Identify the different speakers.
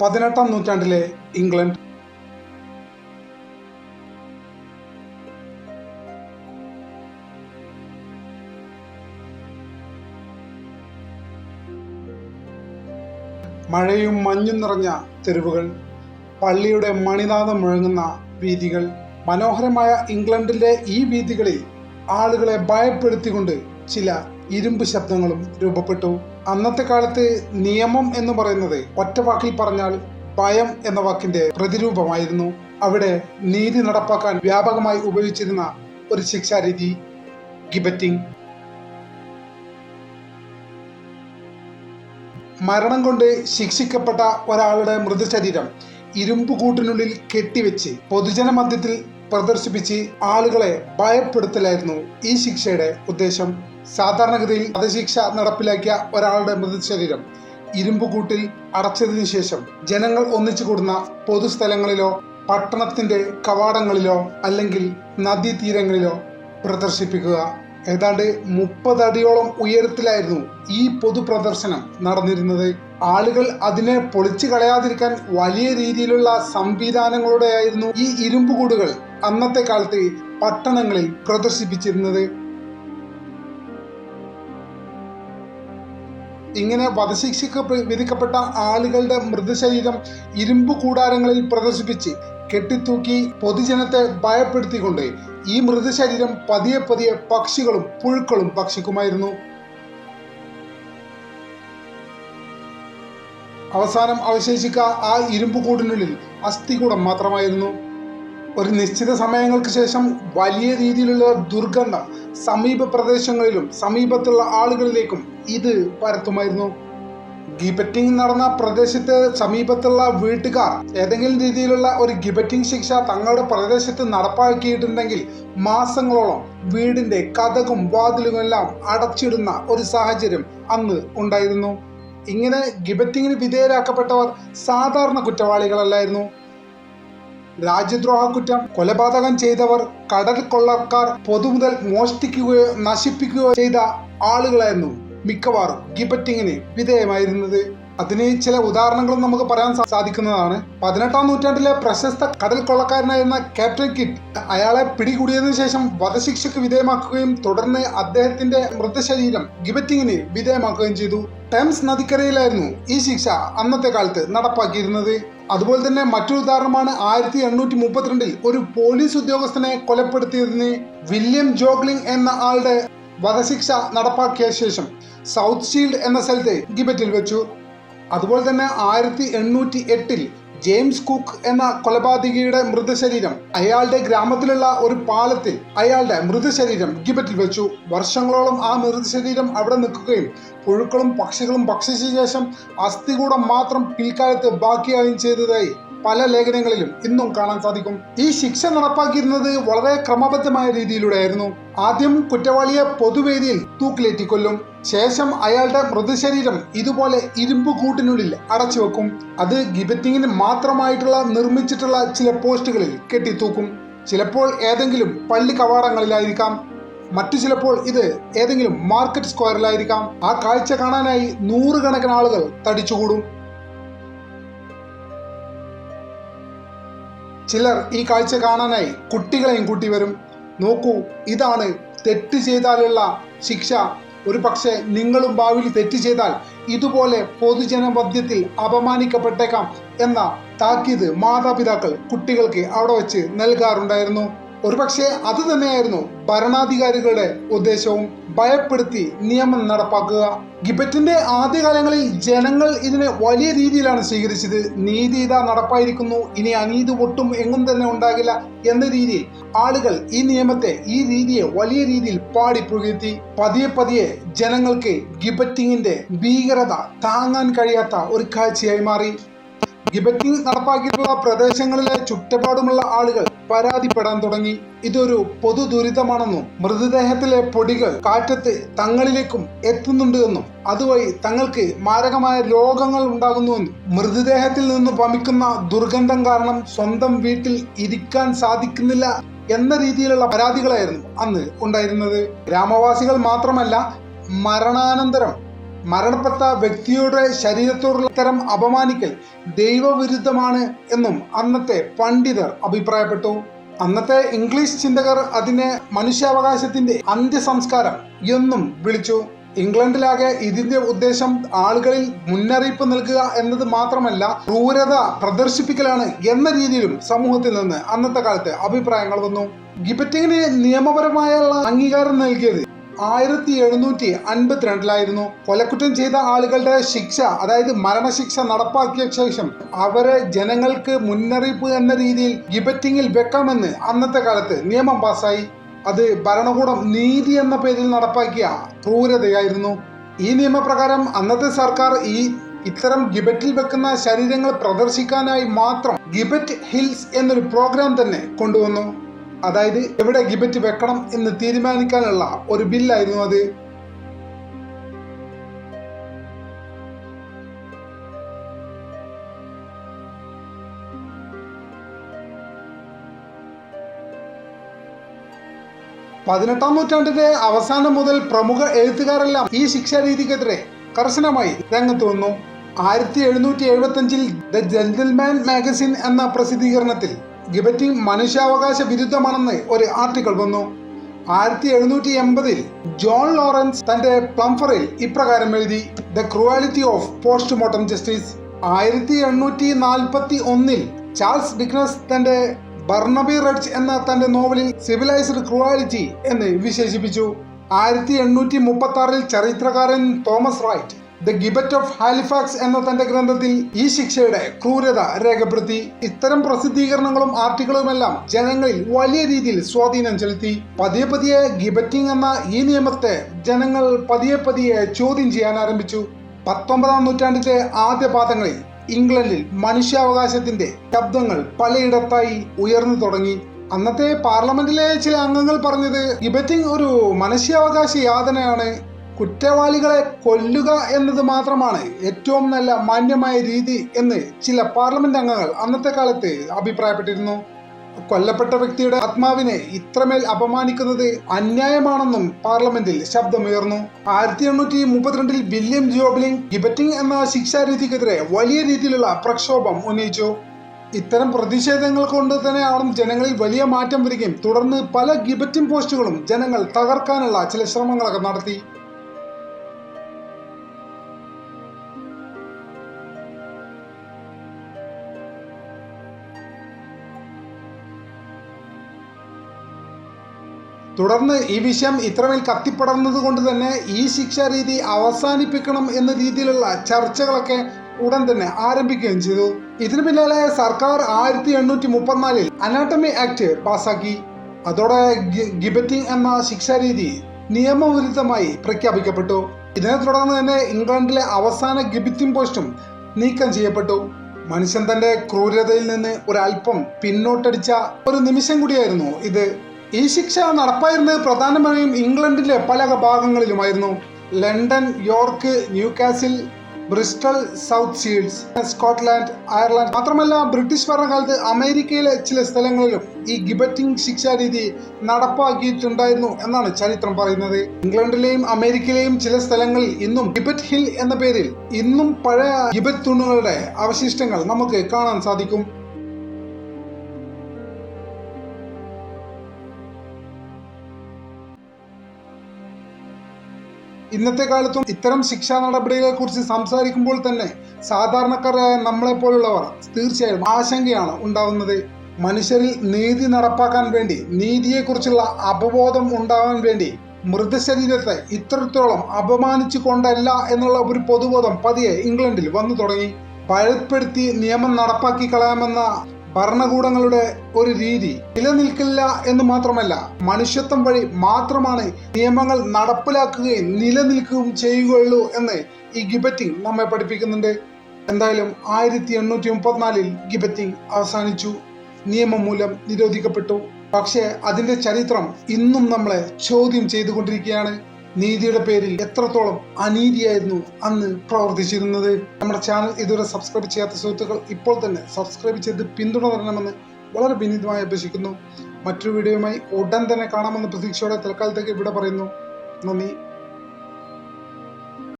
Speaker 1: പതിനെട്ടാം നൂറ്റാണ്ടിലെ ഇംഗ്ലണ്ട്. മഴയും മഞ്ഞും നിറഞ്ഞ തെരുവുകൾ പള്ളിയുടെ മണിനാഥം മുഴങ്ങുന്ന വീതികൾ മനോഹരമായ ഇംഗ്ലണ്ടിലെ ഈ വീതികളിൽ ആളുകളെ ഭയപ്പെടുത്തിക്കൊണ്ട് ചില ഇരുമ്പ് ശബ്ദങ്ങളും രൂപപ്പെട്ടു. അന്നത്തെ കാലത്ത് നിയമം എന്ന് പറയുന്നത് ഒറ്റ വാക്കിൽ പറഞ്ഞാൽ ഭയം എന്ന വാക്കിന്റെ പ്രതിരൂപമായിരുന്നു. അവിടെ നീതി നടപ്പാക്കാൻ വ്യാപകമായി ഉപയോഗിച്ചിരുന്ന ഒരു ശിക്ഷാരീതി ഗിബറ്റിംഗ്. മരണം കൊണ്ട് ശിക്ഷിക്കപ്പെട്ട ഒരാളുടെ മൃതശരീരം ഇരുമ്പ് കൂട്ടിനുള്ളിൽ കെട്ടിവെച്ച് പൊതുജന മധ്യത്തിൽ പ്രദർശിപ്പിച്ച് ആളുകളെ ഭയപ്പെടുത്തലായിരുന്നു ഈ ശിക്ഷയുടെ ഉദ്ദേശം. സാധാരണഗതിയിൽ വധശിക്ഷ നടപ്പിലാക്കിയ ഒരാളുടെ മൃതശരീരം ഇരുമ്പുകൂട്ടിൽ അടച്ചതിനു ശേഷം ജനങ്ങൾ ഒന്നിച്ചു കൂടുന്ന പൊതുസ്ഥലങ്ങളിലോ പട്ടണത്തിന്റെ കവാടങ്ങളിലോ അല്ലെങ്കിൽ നദീതീരങ്ങളിലോ പ്രദർശിപ്പിക്കുക. ഏതാണ്ട് മുപ്പതടിയോളം ഉയരത്തിലായിരുന്നു ഈ പൊതു പ്രദർശനം നടന്നിരുന്നത്. ആളുകൾ അതിനെ പൊളിച്ചു കളയാതിരിക്കാൻ വലിയ രീതിയിലുള്ള സംവിധാനങ്ങളോടെയായിരുന്നു ഈ ഇരുമ്പുകൂടുകൾ അന്നത്തെ കാലത്ത് പട്ടണങ്ങളിൽ പ്രദർശിപ്പിച്ചിരുന്നത്. ഇങ്ങനെ വധശിക്ഷയ്ക്ക് വിധിക്കപ്പെട്ട ആളുകളുടെ മൃതശരീരം ഇരുമ്പ് കൂടാരങ്ങളിൽ പ്രദർശിപ്പിച്ച് കെട്ടിത്തൂക്കി പൊതുജനത്തെ ഭയപ്പെടുത്തിക്കൊണ്ട് ഈ മൃതശരീരം പതിയെ പതിയെ പക്ഷികളും പുഴുക്കളും ഭക്ഷിക്കുമായിരുന്നു. അവസാനം അവശേഷിക്ക ആ ഇരുമ്പ് കൂടിനുള്ളിൽ അസ്ഥികൂടം മാത്രമായിരുന്നു. ഒരു നിശ്ചിത സമയങ്ങൾക്ക് ശേഷം വലിയ രീതിയിലുള്ള ദുർഗന്ധം സമീപ പ്രദേശങ്ങളിലും സമീപത്തുള്ള ആളുകളിലേക്കും ഇത് പരത്തുമായിരുന്നു ഗിബറ്റിംഗ് നടന്ന പ്രദേശത്ത് സമീപത്തുള്ള വീട്ടുകാർ ഏതെങ്കിലും രീതിയിലുള്ള ഒരു ഗിബറ്റിംഗ് ശിക്ഷ തങ്ങളുടെ പ്രദേശത്ത് നടപ്പാക്കിയിട്ടുണ്ടെങ്കിൽ മാസങ്ങളോളം വീടിന്റെ കഥകും വാതിലുകളും എല്ലാം അടച്ചിടുന്ന ഒരു സാഹചര്യം അന്ന് ഉണ്ടായിരുന്നു. ഇങ്ങനെ ഗിബറ്റിങ്ങിന് വിധേയരാക്കപ്പെട്ടവർ സാധാരണ കുറ്റവാളികളല്ലായിരുന്നു. രാജ്യദ്രോഹ കുറ്റം കൊലപാതകം ചെയ്തവർ കടൽ കൊള്ളക്കാർ പൊതുമുതൽ മോഷ്ടിക്കുകയോ നശിപ്പിക്കുകയോ ചെയ്ത ആളുകളായിരുന്നു മിക്കവാറും. ഗിബറ്റിങ്ങിന് വിധേയമായിരുന്നത്. അതിന് ചില ഉദാഹരണങ്ങളും നമുക്ക് പറയാൻ സാധിക്കുന്നതാണ്. പതിനെട്ടാം നൂറ്റാണ്ടിലെ പ്രശസ്ത കടൽ കൊള്ളക്കാരനായിരുന്ന ക്യാപ്റ്റൻ കിറ്റ് അയാളെ പിടികൂടിയതിനു ശേഷം വധശിക്ഷയ്ക്ക് വിധേയമാക്കുകയും തുടർന്ന് അദ്ദേഹത്തിന്റെ മൃതശരീരം ഗിബറ്റിങ്ങിന് വിധേയമാക്കുകയും ചെയ്തു. ടെംസ് നദിക്കരയിലായിരുന്നു ഈ ശിക്ഷ അന്നത്തെ കാലത്ത് നടപ്പാക്കിയിരുന്നത്. അതുപോലെ തന്നെ മറ്റൊരു ഉദാഹരണമാണ് ആയിരത്തി എണ്ണൂറ്റി മുപ്പത്തിരണ്ടിൽ ഒരു പോലീസ് ഉദ്യോഗസ്ഥനെ കൊലപ്പെടുത്തിയതിന് വില്യം ജോഗ്ലിംഗ് എന്ന ആളുടെ വധശിക്ഷ നടപ്പാക്കിയ ശേഷം സൗത്ത് ഷീൽഡ് എന്ന സ്ഥലത്തെ ഗിബറ്റിൽ വെച്ചു. അതുപോലെ തന്നെ ആയിരത്തി എണ്ണൂറ്റി എട്ടിൽ ജെയിംസ് കുക്ക് എന്ന കൊലപാതകിയുടെ മൃതശരീരം അയാളുടെ ഗ്രാമത്തിലുള്ള ഒരു പാലത്തിൽ അയാളുടെ മൃതശരീരം ഗിബറ്റിൽ വെച്ചു. വർഷങ്ങളോളം ആ മൃതശരീരം അവിടെ നിൽക്കുകയും പുഴുക്കളും പക്ഷികളും ഭക്ഷിച്ച ശേഷം അസ്ഥികൂടം മാത്രം പിൽക്കാലത്ത് ബാക്കിയാവുകയും ചെയ്തതായി പല ലേഖനങ്ങളിലും ഇന്നും കാണാൻ സാധിക്കും. ഈ ശിക്ഷ നടപ്പാക്കിയിരുന്നത് വളരെ ക്രമബദ്ധമായ രീതിയിലൂടെയായിരുന്നു. ആദ്യം കുറ്റവാളിയെ പൊതുവേദിയിൽ തൂക്കിലേറ്റി കൊല്ലും ശേഷം അയാളുടെ മൃതശരീരം ഇതുപോലെ ഇരുമ്പ് കൂട്ടിനുള്ളിൽ അടച്ചു വെക്കും. അത് ഗിബറ്റിങ്ങിന് മാത്രമായിട്ടുള്ള നിർമ്മിച്ചിട്ടുള്ള ചില പോസ്റ്റുകളിൽ കെട്ടിത്തൂക്കും. ചിലപ്പോൾ ഏതെങ്കിലും പള്ളി കവാടങ്ങളിലായിരിക്കാം. മറ്റു ചിലപ്പോൾ ഇത് ഏതെങ്കിലും മാർക്കറ്റ് സ്ക്വയറിലായിരിക്കാം. ആ കാഴ്ച കാണാനായി നൂറുകണക്കിന് ആളുകൾ തടിച്ചുകൂടും. ചിലർ ഈ കാഴ്ച കാണാനായി കുട്ടികളെയും കൂട്ടി വരും. നോക്കൂ ഇതാണ് തെറ്റ് ചെയ്താലുള്ള ശിക്ഷ. ഒരു പക്ഷേ നിങ്ങളും ഭാവിയിൽ തെറ്റ് ചെയ്താൽ ഇതുപോലെ പൊതുജന മധ്യത്തിൽ അപമാനിക്കപ്പെട്ടേക്കാം എന്ന താക്കീത് മാതാപിതാക്കൾ കുട്ടികൾക്ക് അവിടെ വെച്ച് നൽകാറുണ്ടായിരുന്നു. ഒരുപക്ഷെ അത് തന്നെയായിരുന്നു ഭരണാധികാരികളുടെ ഉദ്ദേശവും ഭയപ്പെടുത്തി നിയമം നടപ്പാക്കുക. ഗിബറ്റിന്റെ ആദ്യകാലങ്ങളിൽ ജനങ്ങൾ ഇതിനെ വലിയ രീതിയിലാണ് സ്വീകരിച്ചത്. നീതി ഇതാ നടപ്പായിരിക്കുന്നു. ഇനി അനീതി ഒട്ടും എങ്ങും തന്നെ ഉണ്ടാകില്ല എന്ന രീതിയിൽ ആളുകൾ ഈ നിയമത്തെ ഈ രീതിയെ വലിയ രീതിയിൽ പാടി പുകഴ്ത്തി. പതിയെ പതിയെ ജനങ്ങൾക്ക് ഗിബറ്റിങ്ങിന്റെ ഭീകരത താങ്ങാൻ കഴിയാത്ത ഒരു കാഴ്ചയായി മാറി. ഗിബറ്റിംഗ് നടപ്പാക്കിയിട്ടുള്ള പ്രദേശങ്ങളിലെ ചുറ്റപാടുമുള്ള ആളുകൾ പരാതിപ്പെടാൻ തുടങ്ങി. ഇതൊരു പൊതു ദുരിതമാണെന്നും മൃതദേഹത്തിലെ പൊടികൾ കാറ്റത്ത് തങ്ങളിലേക്കും എത്തുന്നുണ്ട് എന്നും അതുവഴി തങ്ങൾക്ക് മാരകമായ രോഗങ്ങൾ ഉണ്ടാകുന്നുവെന്നും മൃതദേഹത്തിൽ നിന്ന് വമിക്കുന്ന ദുർഗന്ധം കാരണം സ്വന്തം വീട്ടിൽ ഇരിക്കാൻ സാധിക്കുന്നില്ല എന്ന രീതിയിലുള്ള പരാതികളായിരുന്നു അന്ന് ഉണ്ടായിരുന്നത്. ഗ്രാമവാസികൾ മാത്രമല്ല മരണാനന്തരം മരണപ്പെട്ട വ്യക്തിയുടെ ശരീരത്തോടുള്ള ഇത്തരം അപമാനിക്കൽ ദൈവവിരുദ്ധമാണ് എന്നും അന്നത്തെ പണ്ഡിതർ അഭിപ്രായപ്പെട്ടു. അന്നത്തെ ഇംഗ്ലീഷ് ചിന്തകർ അതിനെ മനുഷ്യാവകാശത്തിന്റെ അന്ത്യസംസ്കാരം എന്നും വിളിച്ചു. ഇംഗ്ലണ്ടിലാകെ ഇതിന്റെ ഉദ്ദേശം ആളുകളിൽ മുന്നറിയിപ്പ് നൽകുക എന്നത് മാത്രമല്ല ക്രൂരത പ്രദർശിപ്പിക്കലാണ് എന്ന രീതിയിലും സമൂഹത്തിൽ നിന്ന് അന്നത്തെ കാലത്ത് അഭിപ്രായങ്ങൾ വന്നു. ഗിബറ്റിങ്ങിന് നിയമപരമായുള്ള അംഗീകാരം നൽകിയത് ആയിരത്തി എഴുന്നൂറ്റി അൻപത്തിരണ്ടിലായിരുന്നു കൊലക്കുറ്റം ചെയ്ത ആളുകളുടെ ശിക്ഷ അതായത് മരണശിക്ഷ നടപ്പാക്കിയ ശേഷം അവരെ ജനങ്ങൾക്ക് മുന്നറിയിപ്പ് എന്ന രീതിയിൽ ഗിബറ്റിങ്ങിൽ വെക്കാമെന്ന് അന്നത്തെ കാലത്ത് നിയമം പാസ്സായി. അത് ഭരണകൂടം നീതി എന്ന പേരിൽ നടപ്പാക്കിയ ക്രൂരതയായിരുന്നു. ഈ നിയമപ്രകാരം അന്നത്തെ സർക്കാർ ഈ ഇത്തരം ഗിബറ്റിൽ വെക്കുന്ന ശരീരങ്ങൾ പ്രദർശിക്കാനായി മാത്രം ഗിബറ്റ് ഹിൽസ് എന്നൊരു പ്രോഗ്രാം തന്നെ കൊണ്ടുവന്നു. അതായത് എവിടെ ഗിബറ്റ് വെക്കണം എന്ന് തീരുമാനിക്കാനുള്ള ഒരു ബില്ലായിരുന്നു അത്. പതിനെട്ടാം നൂറ്റാണ്ടിന്റെ അവസാനം മുതൽ പ്രമുഖ എഴുത്തുകാരെല്ലാം ഈ ശിക്ഷാരീതിക്കെതിരെ കർശനമായി രംഗത്ത് വന്നു. ആയിരത്തി എഴുന്നൂറ്റി എഴുപത്തി അഞ്ചിൽ ദ ജെന്റിൽമാൻ മാഗസിൻ എന്ന പ്രസിദ്ധീകരണത്തിൽ ഗിബറ്റിംഗ് മനുഷ്യാവകാശ വിരുദ്ധമാണെന്ന് ഒരു ആർട്ടിക്കിൾ വന്നു. ആയിരത്തി എഴുന്നൂറ്റി എൺപതിൽ ജോൺ ലോറൻസ് തന്റെ പ്ലംഫറിൽ ഇപ്രകാരം എഴുതി the cruelty of postmortem justice. ആയിരത്തി എണ്ണൂറ്റി നാൽപ്പത്തി ഒന്നിൽ ചാൾസ് ഡിക്നസ് തന്റെ ബർണബി റെഡ്ജ് എന്ന തന്റെ നോവലിൽ സിവിലൈസ്ഡ് ക്രൂവാലിറ്റി എന്ന് വിശേഷിപ്പിച്ചു. ആയിരത്തി എണ്ണൂറ്റി മുപ്പത്തി ആറിൽ ചരിത്രകാരൻ Thomas Wright the gibbet of Halifax എന്ന തന്റെ ഗ്രന്ഥത്തിൽ ഈ ശിക്ഷയുടെ ക്രൂരത രേഖപ്പെടുത്തി. ഇത്തരം പ്രസിദ്ധീകരണങ്ങളും ആർട്ടിക്കിളുമെല്ലാം ജനങ്ങളിൽ വലിയ രീതിയിൽ സ്വാധീനം ചെലുത്തി. പതിയെ പതിയെ ഗിബറ്റിംഗ് എന്ന ഈ നിയമത്തെ ജനങ്ങൾ പതിയെ പതിയെ ചോദ്യം ചെയ്യാൻ ആരംഭിച്ചു. പത്തൊമ്പതാം നൂറ്റാണ്ടിന്റെ ആദ്യ പാദങ്ങളിൽ ഇംഗ്ലണ്ടിൽ മനുഷ്യാവകാശത്തിന്റെ ശബ്ദങ്ങൾ പലയിടത്തായി ഉയർന്നു തുടങ്ങി. അന്നത്തെ പാർലമെന്റിലെ ചില അംഗങ്ങൾ പറഞ്ഞത് ഗിബറ്റിംഗ് ഒരു മനുഷ്യാവകാശ യാതനയാണ് കുറ്റവാളികളെ കൊല്ലുക എന്നത് മാത്രമാണ് ഏറ്റവും നല്ല മാന്യമായ രീതി എന്ന് ചില പാർലമെന്റ് അംഗങ്ങൾ അന്നത്തെ കാലത്ത് അഭിപ്രായപ്പെട്ടിരുന്നു. കൊല്ലപ്പെട്ട വ്യക്തിയുടെ ആത്മാവിനെ ഇത്രമേൽ അപമാനിക്കുന്നത് അന്യായമാണെന്നും പാർലമെന്റിൽ ശബ്ദമുയർന്നു. ആയിരത്തി എണ്ണൂറ്റി മുപ്പത്തിരണ്ടിൽ വില്യം ജോബ്ലിംഗ് ഗിബറ്റിംഗ് എന്ന ശിക്ഷാരീതിക്കെതിരെ വലിയ രീതിയിലുള്ള പ്രക്ഷോഭം ഉന്നയിച്ചു. ഇത്തരം പ്രതിഷേധങ്ങൾ കൊണ്ട് തന്നെയാണ് ജനങ്ങളിൽ വലിയ മാറ്റം വരികയും തുടർന്ന് പല ഗിബറ്റിംഗ് പോസ്റ്റുകളും ജനങ്ങൾ തകർക്കാനുള്ള ചില ശ്രമങ്ങളൊക്കെ നടത്തി. തുടർന്ന് ഈ വിഷയം ഇത്രമേൽ കത്തിപ്പടർന്നത് കൊണ്ട് തന്നെ ഈ ശിക്ഷാരീതി അവസാനിപ്പിക്കണം എന്ന രീതിയിലുള്ള ചർച്ചകളൊക്കെ ഉടൻ തന്നെ ആരംഭിക്കുകയും ചെയ്തു. ഇതിനു പിന്നാലെ സർക്കാർ ആയിരത്തി എണ്ണൂറ്റി മുപ്പത്തിനാലിൽ അനാട്ടമി ആക്ട് പാസാക്കി. അതോടെ ഗിബറ്റിംഗ് എന്ന ശിക്ഷാരീതി നിയമവിരുദ്ധമായി പ്രഖ്യാപിക്കപ്പെട്ടു. ഇതിനെ തുടർന്ന് തന്നെ ഇംഗ്ലണ്ടിലെ അവസാന ഗിബറ്റിംഗ് പോസ്റ്റും നീക്കം ചെയ്യപ്പെട്ടു. മനുഷ്യൻ തന്റെ ക്രൂരതയിൽ നിന്ന് ഒരല്പം പിന്നോട്ടടിച്ച ഒരു നിമിഷം കൂടിയായിരുന്നു ഇത്. ഈ ശിക്ഷ നടപ്പായിരുന്നത് പ്രധാനമായും ഇംഗ്ലണ്ടിലെ പല ഭാഗങ്ങളിലുമായിരുന്നു. London York Newcastle Bristol South Shields Scotland Ireland മാത്രമല്ല ബ്രിട്ടീഷ് ഭരണകാലത്ത് അമേരിക്കയിലെ ചില സ്ഥലങ്ങളിലും ഈ ഗിബറ്റിംഗ് ശിക്ഷാരീതി നടപ്പാക്കിയിട്ടുണ്ടായിരുന്നു എന്നാണ് ചരിത്രം പറയുന്നത്. ഇംഗ്ലണ്ടിലെയും അമേരിക്കയിലെയും ചില സ്ഥലങ്ങളിൽ ഇന്നും ഗിബറ്റ് ഹിൽ എന്ന പേരിൽ ഇന്നും പഴയ ഗിബറ്റ് തൂണുകളുടെ അവശിഷ്ടങ്ങൾ നമുക്ക് കാണാൻ സാധിക്കും. ഇന്നത്തെ കാലത്തും ഇത്തരം ശിക്ഷാ നടപടികളെ കുറിച്ച് സംസാരിക്കുമ്പോൾ തന്നെ സാധാരണക്കാരായ നമ്മളെ പോലുള്ളവർ തീർച്ചയായും ആശങ്കയാണ് ഉണ്ടാവുന്നത്. മനുഷ്യരിൽ നീതി നടപ്പാക്കാൻ വേണ്ടി നീതിയെക്കുറിച്ചുള്ള അവബോധം ഉണ്ടാവാൻ വേണ്ടി മൃതശരീരത്തെ ഇത്രത്തോളം അപമാനിച്ചു കൊണ്ടല്ല എന്നുള്ള ഒരു പൊതുബോധം പതിയെ ഇംഗ്ലണ്ടിൽ വന്നു തുടങ്ങി. പഴപ്പെടുത്തി നിയമം നടപ്പാക്കി കളയാമെന്ന ഭരണകൂടങ്ങളുടെ ഒരു രീതി നിലനിൽക്കില്ല എന്ന് മാത്രമല്ല മനുഷ്യത്വം വഴി മാത്രമാണ് നിയമങ്ങൾ നടപ്പിലാക്കുകയും നിലനിൽക്കുകയും ചെയ്യുകയുള്ളൂ എന്ന് ഈ ഗിബറ്റിംഗ് നമ്മെ പഠിപ്പിക്കുന്നുണ്ട്. എന്തായാലും ആയിരത്തി എണ്ണൂറ്റി മുപ്പത്തിനാലിൽ ഗിബറ്റിംഗ് അവസാനിച്ചു. നിയമം മൂലം നിരോധിക്കപ്പെട്ടു. പക്ഷേ അതിന്റെ ചരിത്രം ഇന്നും നമ്മളെ ചോദ്യം ചെയ്തുകൊണ്ടിരിക്കുകയാണ്. നീതിയുടെ പേരിൽ എത്രത്തോളം അനീതിയായിരുന്നു അന്ന് പ്രവർത്തിച്ചിരുന്നത്? നമ്മുടെ ചാനൽ ഇതുവരെ സബ്സ്ക്രൈബ് ചെയ്യാത്ത സുഹൃത്തുക്കൾ ഇപ്പോൾ തന്നെ സബ്സ്ക്രൈബ് ചെയ്ത് പിന്തുണ വളരെ വിനീതമായി അപേക്ഷിക്കുന്നു. മറ്റൊരു വീഡിയോയുമായി ഉടൻ തന്നെ കാണാമെന്ന പ്രതീക്ഷയോടെ തൽക്കാലത്തേക്ക് ഇവിടെ പറയുന്നു. നന്ദി.